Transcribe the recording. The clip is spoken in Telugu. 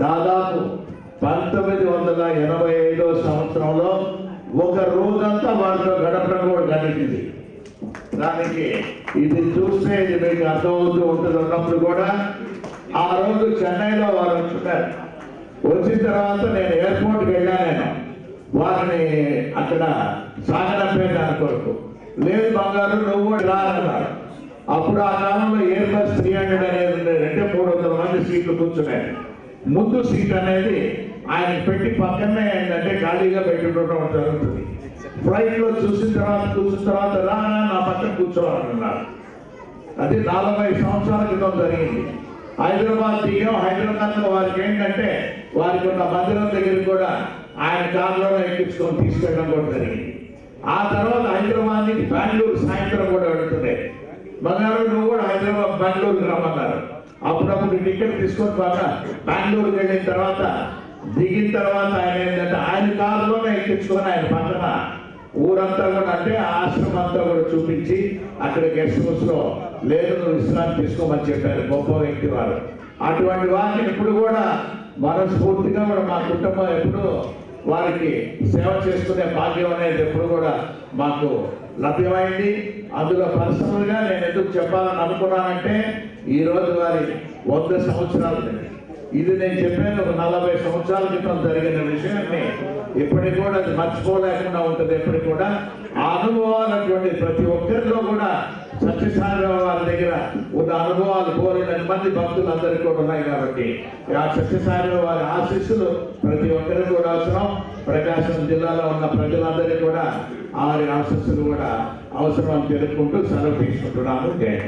దాదాపు పంతొమ్మిది వందల ఎనభై ఐదో సంవత్సరంలో ఒక రోజంతా వారితో గడపడం కూడా గడిచింది దానికి ఇది చూస్తే ఇది మీకు అర్థమవుతూ ఉంటుంది ఉన్నప్పుడు కూడా ఆ రోజు చెన్నైలో వారు వచ్చున్నారు వచ్చిన తర్వాత నేను ఎయిర్పోర్ట్కి వెళ్ళాను నేను. వారిని అక్కడ సాగనంపేదాని కొరకు. లేదు బంగారు నువ్వు కూడా రా అన్నారు. అప్పుడు ఆ కాలంలో ఎయిర్ బస్ త్రీ హండ్రెడ్ అనేది ఉండేది అంటే మూడు వందల మంది సీట్లు కూర్చున్నాయి. ముందు సీట్ అనేది ఆయన పెట్టి పక్కనే ఏంటంటే ఖాళీగా పెట్టుకోవడం జరుగుతుంది ఫ్లైట్లో చూసిన తర్వాత కూర్చున్న తర్వాత రానా నా పక్కన కూర్చోవాలన్నారు అది నలభై సంవత్సరాల క్రితం జరిగింది. హైదరాబాద్ దిగాం. హైదరాబాద్లో వారికి ఏంటంటే వారికి ఉన్న మందిరం దగ్గర కూడా ఆయన కారులోనే ఎక్కించుకొని తీసుకెళ్ళడం కూడా జరిగింది. ఆ తర్వాత హైదరాబాద్ నుంచి బెంగళూరు సాయంత్రం కూడా వెళుతున్నాయి బంగారు నువ్వు కూడా హైదరాబాద్ బెంగళూరుకి రమ్మన్నారు. అప్పుడప్పుడు టికెట్ తీసుకొని బాగా బెంగళూరుకి వెళ్ళిన తర్వాత దిగిన తర్వాత ఆయన ఏంటంటే ఆయన కారులోనే ఎక్కించుకొని ఆయన పక్కన ఊరంతా కూడా అంటే ఆశ్రమం అంతా కూడా చూపించి అక్కడ గెస్ట్ హౌస్లో లేదు నువ్వు విశ్రాంతి తీసుకోమని చెప్పారు గొప్ప వ్యక్తి వారు. అటువంటి వారిని ఇప్పుడు కూడా మనస్ఫూర్తిగా కూడా మా కుటుంబం ఎప్పుడు వారికి సేవ చేసుకునే భాగ్యం అనేది ఎప్పుడు కూడా మాకు లభ్యమైంది. అందులో పర్సనల్గా నేను ఎందుకు చెప్పాలని అనుకున్నానంటే ఈరోజు వారి వంద సంవత్సరాలు ఇది నేను చెప్పాను ఒక నలభై సంవత్సరాల క్రితం జరిగిన విషయాన్ని. ఇప్పటికి కూడా అది మర్చిపోలేకుండా ఉంటుంది. ఎప్పటికి కూడా ఆ ప్రతి ఒక్కరిలో కూడా సత్యసాయిబాబా వారి దగ్గర అనుభవాలు కోరిన మంది భక్తులందరికీ కూడా ఉన్నాయి కాబట్టి ఆ సత్యసాయిబాబా వారి ఆశీస్సులు ప్రతి ఒక్కరికి కూడా అవసరం. ప్రకాశం జిల్లాలో ఉన్న ప్రజలందరికీ కూడా వారి ఆశీస్సులు కూడా అవసరం అని తెలుపుకుంటూ సెలవు తీసుకుంటున్నాను. జయ